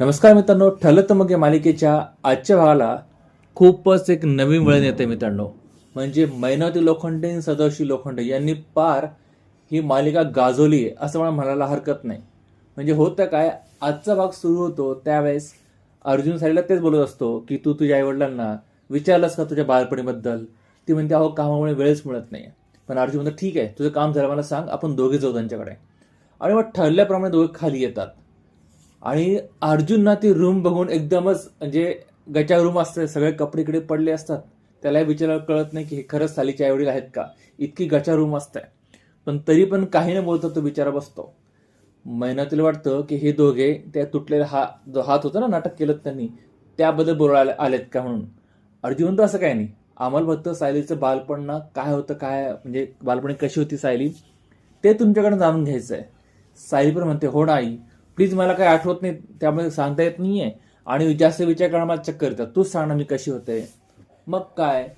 नमस्कार मित्रांनो ठरलं मग या मालिकेच्या आजच्या भागाला खूपच एक नवीन वळण येते मित्रांनो. म्हणजे मैनावती लोखंडे आणि सदाशिव लोखंडे यांनी पार ही मालिका गाजवली आहे असं मला म्हणायला हरकत नाही. म्हणजे होतं काय आजचा भाग सुरू होतो त्यावेळेस अर्जुन साईडला तेच बोलत असतो की तू तुझ्या आईवडिलांना विचारलंस का तुझ्या बालपणीबद्दल? ती म्हणते अहो कामामुळे वेळच मिळत नाही. पण अर्जुन म्हणतो ठीक आहे तुझं काम झालं मला सांग आपण दोघे जाऊ त्यांच्याकडे. आणि मग ठरल्याप्रमाणे दोघे खाली येतात. आणि अर्जुनना ती रूम बघून एकदमच म्हणजे गचा रूम असते सगळे कपडे इकडे पडले असतात. त्यालाही विचारायला कळत नाही की हे खरंच सालीचे आईवडील आहेत का? इतकी गचा रूम असते. पण तरी पण काही न बोलता तो बिचारा बसतो. महिन्यातील वाटतं की हे दोघे त्या तुटलेला हा जो हात होता ना नाटक केलं त्यांनी त्याबद्दल बोलायला आलेत का म्हणून? अर्जुन म्हणतो असं काय नाही. आम्हाला फक्त सायलीचं बालपण ना काय होतं काय म्हणजे बालपणी कशी होती सायली ते तुमच्याकडनं जाणून घ्यायचं आहे सायली पण म्हणते हो ना आई प्लीज मला काही आठवत नाही त्यामुळे सांगता येत नाहीये. आणि जास्त विचार करणं मला चक्कर येतात. तूच सांग ना मी कशी होते. मग काय?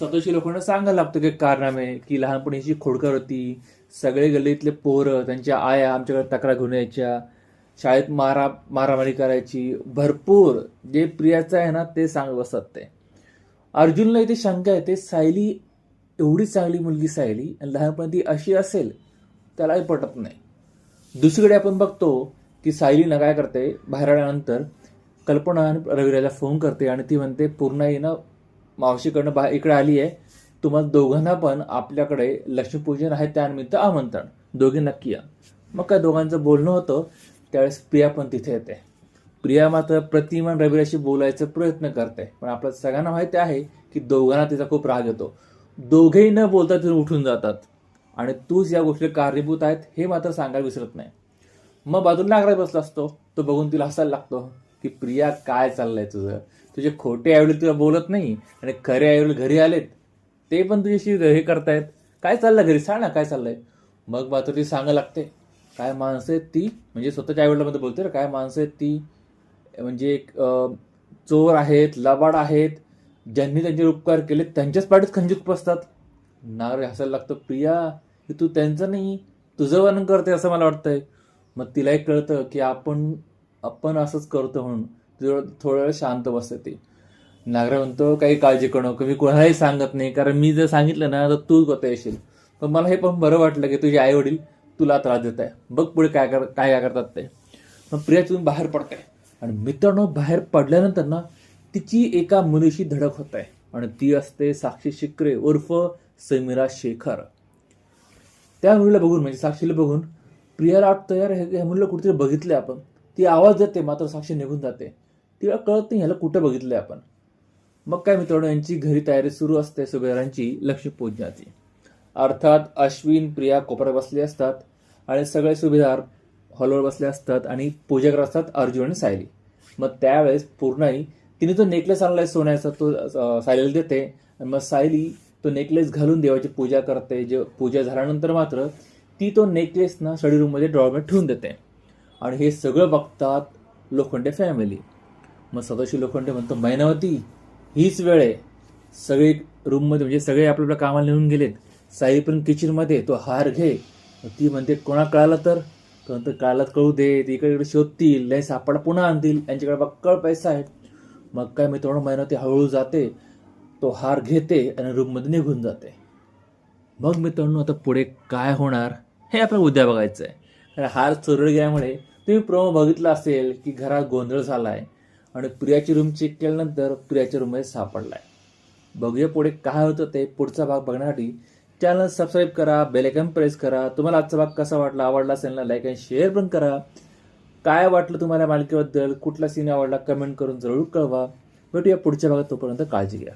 सतोशी लोकांना सांगायला लागतं की कारनामे की लहानपणीची खोडकर होती. सगळे गल्लीतले पोरं त्यांच्या आया आमच्याकडे तक्रार घेऊन यायच्या. शाळेत मारा मारामारी करायची. भरपूर जे प्रियाचं आहे ना ते सांग बसत ते. अर्जुनला इथे शंका येते सायली एवढी चांगली मुलगी सायली आणि लहानपणी ती अशी असेल त्यालाही पटत नाही. दुसरीकडे आपण बघतो की सायलीनं काय करते बाहेर आल्यानंतर कल्पना आणि रविराला फोन करते आणि ती म्हणते पूर्ण ना मावशीकडनं बा इकडे आली आहे. तुम्हाला दोघांना पण आपल्याकडे लक्ष्मीपूजन आहे त्यानिमित्त आमंत्रण. दोघे नक्की या. मग काय दोघांचं बोलणं होतं त्यावेळेस प्रिया पण तिथे येते. प्रिया मात्र प्रतिमान रविराशी बोलायचा प्रयत्न करते पण आपल्या सगळ्यांना माहिती आहे की दोघांना तिचा खूप राग येतो. दोघेही न बोलता तिथून उठून जातात. आणि तूच या गोष्टी कारणीभूत आहेत हे मात्र सांगायला विसरत नाही. मग बाजूला नागराज बसला असतो. तो बघून तिला हसायला लागतो. की प्रिया काय चाललंय तुझं? तुझे खोटे आईवडील तुला बोलत नाही आणि खरे आईवडील घरी आलेत. ते पण तुझ्याशी हे करतायत. काय चाललं घरी? सांग ना काय चाललंय? मग मात्र ती सांगायला लागते. काय माणसं आहेत ती? म्हणजे स्वतःच्या आईवडिलामध्ये बोलते ना. काय माणसं आहेत ती? म्हणजे एक चोर आहेत लबाड आहेत. ज्यांनी त्यांचे उपकार केले त्यांच्याच पाठीत खंजीत बसतात नागरे हसायला लागतं प्रिया हे तू त्यांचं नाही. तुझं वर्णन करते असं मला वाटतंय. मग तिलाही कळतं की आपण आपण असंच करतो म्हणून थोडा वेळ शांत बसते. ती नागरा म्हणतो काही काळजी करू नको मी कोणालाही सांगत नाही कारण मी जर सांगितलं ना तर तू स्वतः येशील. पण मला हे पण बरं वाटलं की तुझे आई वडील तुला त्रास देत आहे बघ पुढे काय कर काय काय करतात ते. मग प्रिया तिथून बाहेर पडते. आणि मित्रांनो बाहेर पडल्यानंतर ना तिची एका मुलीशी धडक होत आहे. आणि ती असते साक्षी शिकरे उर्फ समीरा शेखर. त्या मुलीला बघून म्हणजे साक्षीला बघून प्रियाला वाटतं यार हे ह्या कुठेतरी बघितले आपण. ती आवाज देते मात्र साक्षी निघून जाते. तिला कळत नाही ह्याला कुठं बघितलंय आपण. मग काय मित्रांनो यांची घरी तयारी सुरू असते. सुभेदारांची लक्ष्मीपूजनाची अर्थात अश्विन प्रिया कोपऱ्यात बसले असतात आणि सगळे सुभेदार हॉलवर बसले असतात आणि पूजा करत असतात अर्जुन आणि सायली. मग त्यावेळेस पूर्णाई तिने तो नेकलेस आणलाय सोन्याचा तो सायलीला देते. आणि मग सायली तो नेकलेस घालून देवाची पूजा करते. जे पूजा झाल्यानंतर मात्र ती तो नेकलेस ना स्टडी रूममध्ये ड्रॉमध्ये ठेवून देते. आणि हे सगळं बघतात लोखंडे फॅमिली मग सदोशी लोखंडे म्हणतो मैनावती हीच वेळ आहे. सगळे रूममध्ये म्हणजे सगळे आपल्या आपल्या कामाला निघून गेलेत. साई पण किचनमध्ये तो हार घे. ती म्हणते कोणा कळालं तर? तो म्हणतो कळालं कळू दे ते इकडे इकडे शोधतील लय सापडा पुन्हा आणतील यांच्याकडे बक्कळ पैसा आहे. मग काय मित्रांनो मैनावती हळूहळू जाते तो हार घेते आणि रूममध्ये निघून जाते. मग मित्रांनो आता पुढे काय होणार? हे आपल्याला उद्या बघायचं आहे कारण हार चोरड गेल्यामुळे तुम्ही प्रोमो बघितला असेल की घरात गोंधळ झालाय आणि प्रियाची रूम चेक केल्यानंतर प्रियाच्या रूममध्ये सापडला आहे बघूया पुढे काय होतं ते पुढचा भाग बघण्यासाठी. चॅनल सबस्क्राईब करा बेलायकन प्रेस करा. तुम्हाला आजचा भाग कसा वाटला आवडला असेल ना लाईक आणि शेअर पण करा. काय वाटलं तुम्हाला मालिकेबद्दल? कुठला सीन आवडला? कमेंट करून जरूर कळवा. भेटूया पुढच्या भागात तोपर्यंत काळजी घ्या.